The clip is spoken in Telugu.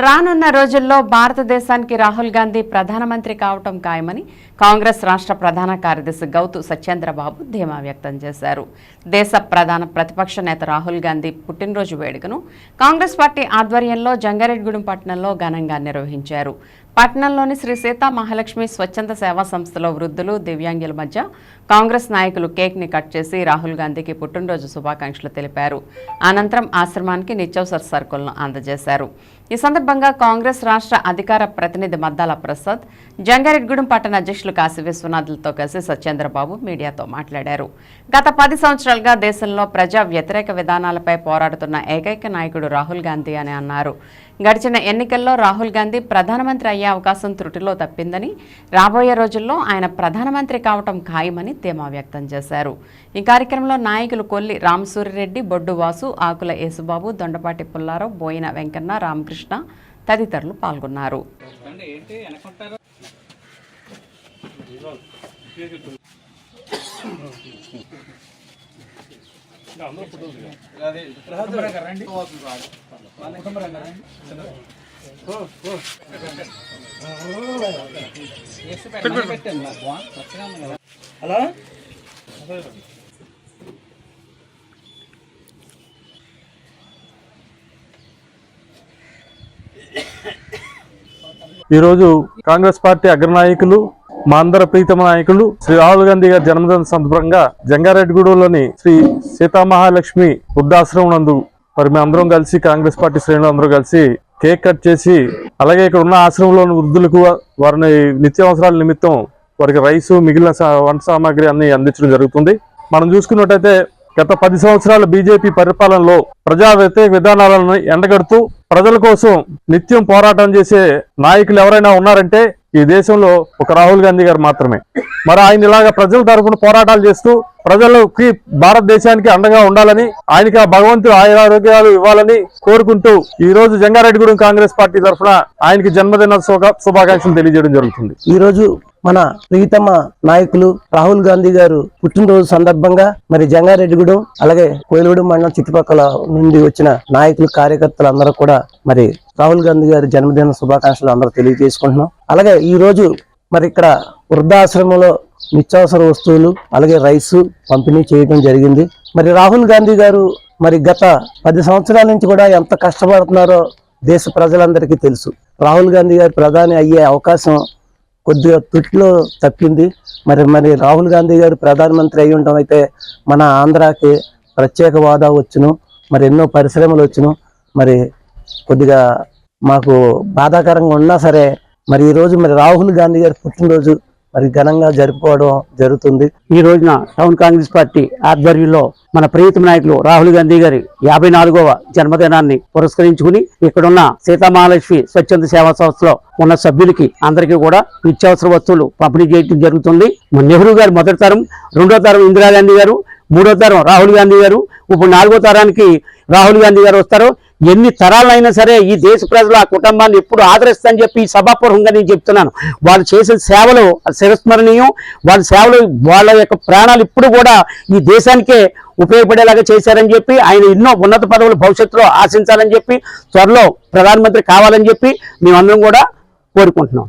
రానున్న రోజుల్లో భారతదేశానికి రాహుల్ గాంధీ ప్రధానమంత్రి కావటం ఖాయమని కాంగ్రెస్ రాష్ట్ర ప్రధాన కార్యదర్శి గౌతు సత్యేంద్రబాబు ధీమా వ్యక్తం చేశారు. దేశ ప్రధాన ప్రతిపక్ష నేత రాహుల్ గాంధీ పుట్టినరోజు వేడుకను కాంగ్రెస్ పార్టీ ఆధ్వర్యంలో జంగారెడ్డిగూడెం పట్టణంలో ఘనంగా నిర్వహించారు. పట్టణంలోని శ్రీ సీతా మహాలక్ష్మి స్వచ్ఛంద సేవా సంస్థలో వృద్ధులు దివ్యాంగుల మధ్య కాంగ్రెస్ నాయకులు కేక్ని కట్ చేసి రాహుల్ గాంధీకి పుట్టినరోజు శుభాకాంక్షలు తెలిపారు. అనంతరం ఆశ్రమానికి నిత్యావసర సరుకులను అందజేశారు. ఈ సందర్భంగా కాంగ్రెస్ రాష్ట్ర అధికార ప్రతినిధి మద్దాల ప్రసాద్ జంగారెడ్గూడెం పట్టణ అధ్యక్షులు కాశీ విశ్వనాథులతో కలిసి సత్యేంద్రబాబు మీడియాతో మాట్లాడారు. గత పది సంవత్సరాలుగా దేశంలో ప్రజా వ్యతిరేక విధానాలపై పోరాడుతున్న ఏకైక నాయకుడు రాహుల్ గాంధీ అని అన్నారు. గడిచిన ఎన్నికల్లో రాహుల్ గాంధీ ప్రధానమంత్రి అయ్యే అవకాశం త్రుటిలో తప్పిందని రాబోయే రోజుల్లో ఆయన ప్రధానమంత్రి కావటం ఖాయమని ధీమా వ్యక్తం చేశారు. ఈ కార్యక్రమంలో నాయకులు కొల్లి రామసూరిరెడ్డి బొడ్డు వాసు ఆకుల యేసుబాబు దొండపాటి పుల్లారావు బోయిన వెంకన్న రామకృష్ణ తదితరులు పాల్గొన్నారు. హలో? ఈరోజు కాంగ్రెస్ పార్టీ అగ్రనాయకులు మా అందరి ప్రీతమ నాయకులు శ్రీ రాహుల్ గాంధీ గారి జన్మదిన సందర్భంగా జంగారెడ్డిగూడలోని శ్రీ సీతామహాలక్ష్మి వృద్ధాశ్రమం నందు మరి మేము అందరం కలిసి కాంగ్రెస్ పార్టీ శ్రేణులు అందరూ కలిసి కేక్ కట్ చేసి అలాగే ఇక్కడ ఉన్న ఆశ్రమంలోని వృద్ధులకు వారిని నిత్యావసరాల నిమిత్తం వారికి రైసు మిగిలిన వంట సామాగ్రి అన్ని అందించడం జరుగుతుంది. మనం చూసుకున్నట్టయితే గత పది సంవత్సరాల బీజేపీ పరిపాలనలో ప్రజా వ్యతిరేక విధానాలను ఎండగడుతూ ప్రజల కోసం నిత్యం పోరాటం చేసే నాయకులు ఎవరైనా ఉన్నారంటే ఈ దేశంలో ఒక రాహుల్ గాంధీ గారు మాత్రమే. మరి ఆయన ఇలాగా ప్రజల తరఫున పోరాటాలు చేస్తూ ప్రజలకి భారతదేశానికి అండగా ఉండాలని ఆయనకి ఆ భగవంతుడు ఆయురారోగ్యాలు ఇవ్వాలని కోరుకుంటూ ఈ రోజు జంగారెడ్డిగూడెం కాంగ్రెస్ పార్టీ తరఫున ఆయనకి జన్మదిన శుభ- శుభాకాంక్షలు తెలియజేయడం జరుగుతుంది. ఈ రోజు మన ప్రియతమ నాయకులు రాహుల్ గాంధీ గారు పుట్టినరోజు సందర్భంగా మరి జంగారెడ్డిగూడెం అలాగే కోయిలగూడెం మండలం చుట్టుపక్కల నుండి వచ్చిన నాయకులు కార్యకర్తలు అందరూ కూడా మరి రాహుల్ గాంధీ గారి జన్మదిన శుభాకాంక్షలు అందరూ తెలియజేసుకుంటున్నాం. అలాగే ఈ రోజు మరి ఇక్కడ వృద్ధాశ్రమంలో నిత్యావసర వస్తువులు అలాగే రైసు పంపిణీ చేయడం జరిగింది. మరి రాహుల్ గాంధీ గారు మరి గత పది సంవత్సరాల నుంచి కూడా ఎంత కష్టపడుతున్నారో దేశ ప్రజలందరికీ తెలుసు. రాహుల్ గాంధీ గారు ప్రధాని అయ్యే అవకాశం కొద్దిగా తుట్లో తప్పింది. మరి మరి రాహుల్ గాంధీ గారు ప్రధానమంత్రి అయి ఉండటం అయితే మన ఆంధ్రాకి ప్రత్యేక హోదా వచ్చును. మరి ఎన్నో పరిశ్రమలు వచ్చును. మరి కొద్దిగా మాకు బాధాకరంగా ఉన్నా సరే మరి ఈ రోజు మరి రాహుల్ గాంధీ గారి పుట్టినరోజు మరి ఘనంగా జరుపుకోవడం జరుగుతుంది. ఈ రోజున టౌన్ కాంగ్రెస్ పార్టీ ఆధ్వర్యంలో మన ప్రియతమ నాయకులు రాహుల్ గాంధీ గారి యాభై నాలుగవ జన్మదినాన్ని పురస్కరించుకుని ఇక్కడున్న సీతామహాలక్ష్మి స్వచ్ఛంద సేవా సంస్థలో ఉన్న సభ్యులకి అందరికీ కూడా నిత్యావసర వస్తువులు పంపిణీ చేయడం జరుగుతుంది. నెహ్రూ గారు మొదటి తరం రెండో తరం ఇందిరాగాంధీ గారు మూడో తరం రాహుల్ గాంధీ గారు ఇప్పుడు నాలుగో తరానికి రాహుల్ గాంధీ గారు వస్తారు. ఎన్ని తరాలైనా సరే ఈ దేశ ప్రజలు ఆ కుటుంబాన్ని ఎప్పుడు ఆదరిస్తానని చెప్పి ఈ సభాపూర్వంగా నేను చెప్తున్నాను. వాళ్ళు చేసిన సేవలు చిరస్మరణీయం వాళ్ళ సేవలు వాళ్ళ యొక్క ప్రాణాలు ఇప్పుడు కూడా ఈ దేశానికే ఉపయోగపడేలాగా చేశారని చెప్పి ఆయన ఎన్నో ఉన్నత పదవులు భవిష్యత్తులో ఆశించాలని చెప్పి త్వరలో ప్రధానమంత్రి కావాలని చెప్పి మేమందరం కూడా కోరుకుంటున్నాం.